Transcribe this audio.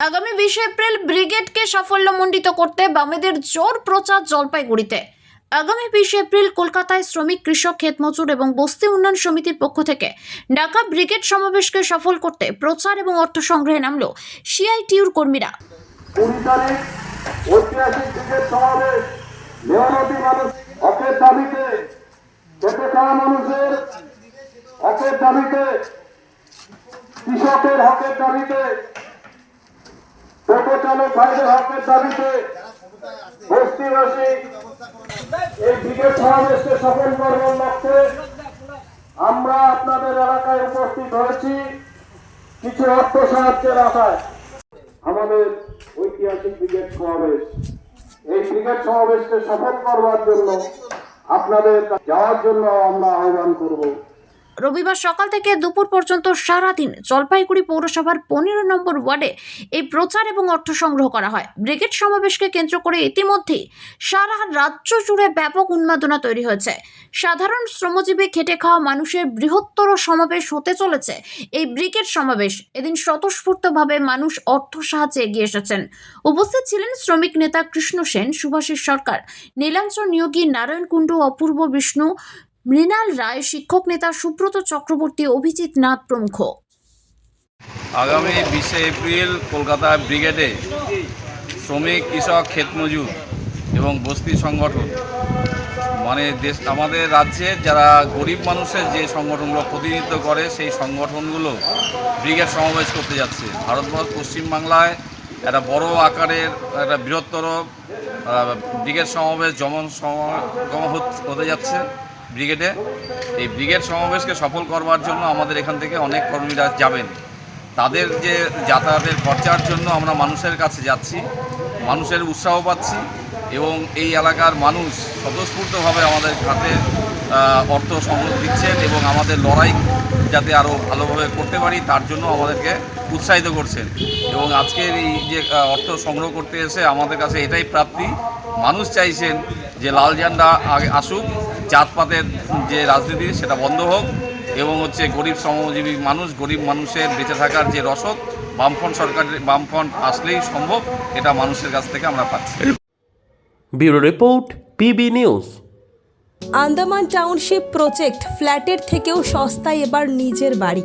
আগামী বিশে এপ্রিল ব্রিগেডকে সাফল্যমণ্ডিত করতে বামেদের জোর প্রচার জলপাইগুড়িতে। আগামী বিশে এপ্রিল কলকাতায় শ্রমিক, কৃষক, ক্ষেতমজুর এবং বস্তি উন্নয়ন সমিতির পক্ষ থেকে ঢাকা ব্রিগেড সমাবেশকে সফল করতে প্রচার এবং অর্থ সংগ্রহে নামল সিআইটিউর কর্মীরা। কৃষকের হকের দাবিতে টোটো চালক ভাইদের হকের দাবিতে বস্তিবাসী এই ক্রিকেট সমাবেশকে সফল করবার লক্ষ্যে আমরা আপনাদের এলাকায় উপস্থিত হয়েছি কিছু অর্থ সাহায্যের আশায়। আমাদের ঐতিহাসিক ক্রিকেট সমাবেশ। এই ক্রিকেট সমাবেশকে সফল করবার জন্য আপনাদের যাওয়ার জন্য আমরা আহ্বান করব। রবিবার সকাল থেকে দুপুর পর্যন্ত সারাদিন জলপাইগুড়ি পৌরসভার পনেরো নম্বর ওয়ার্ডে এই প্রচার এবং অর্থ সংগ্রহ করা হয়। ব্রিগেড সমাবেশকে কেন্দ্র করে ইতিমধ্যেই সারা রাজ্য জুড়ে ব্যাপক উন্মাদনা তৈরি হয়েছে। সাধারণ শ্রমজীবী খেটে খাওয়া মানুষের বৃহত্তর সমাবেশ হতে চলেছে এই ব্রিগেড সমাবেশ। এদিন স্বতঃস্ফূর্তভাবে মানুষ অর্থ সাহায্যে এগিয়ে এসেছেন। উপস্থিত ছিলেন শ্রমিক নেতা কৃষ্ণ সেন, সুভাষিস সরকার, নীলাঞ্চল নিয়োগী নারায়ণ কুণ্ডু, অপূর্ব বিষ্ণু মৃণাল রায় শিক্ষক নেতা সুব্রত চক্রবর্তী, অভিজিৎ নাথ প্রমুখ। আগামী বিশে এপ্রিল কলকাতা ব্রিগেডে শ্রমিক, কৃষক ক্ষেতমজুর এবং বস্তি সংগঠন মানে দেশ, আমাদের রাজ্যে যারা গরিব মানুষের যে সংগঠনগুলো প্রতিনিধিত্ব করে, সেই সংগঠনগুলো ব্রিগেড সমাবেশ করতে যাচ্ছে। ভারতবর্ষ পশ্চিমবাংলায় একটা বড় আকারের একটা বৃহত্তর ব্রিগেড সমাবেশ যেমন সমাগম হতে যাচ্ছে। ব্রিগেডে। এই ব্রিগেড সমাবেশকে সফল করবার জন্য আমাদের এখান থেকে অনেক কর্মীরা যাবেন। তাদের যে যাতায়াতের খরচার জন্য আমরা মানুষের কাছে যাচ্ছি, মানুষের উৎসাহ পাচ্ছি এবং এই এলাকার মানুষ স্বতঃস্ফূর্তভাবে আমাদের হাতে অর্থ সংগ্রহ দিচ্ছেন এবং আমাদের লড়াই যাতে আরও ভালোভাবে করতে পারি তার জন্য আমাদেরকে উৎসাহিত করছেন। এবং আজকের এই যে অর্থ সংগ্রহ করতে এসে আমাদের কাছে এটাই প্রাপ্তি। মানুষ চাইছেন যে লাল ঝান্ডা আগে আসুক জাতপাতের যে রাজনীতি সেটা বন্ধ হোক এবং হচ্ছে গরিব শ্রমজীবী মানুষ গরিব মানুষের বেঁচে থাকার যে রসদ বামফ্রন্ট সরকারের বামফ্রন্ট আসলেই সম্ভব এটা মানুষের কাছ থেকে আমরা পাচ্ছি। Bureau report PB news. Andaman township project ফ্ল্যাটের থেকেও সস্তায় এবার নিজের বাড়ি।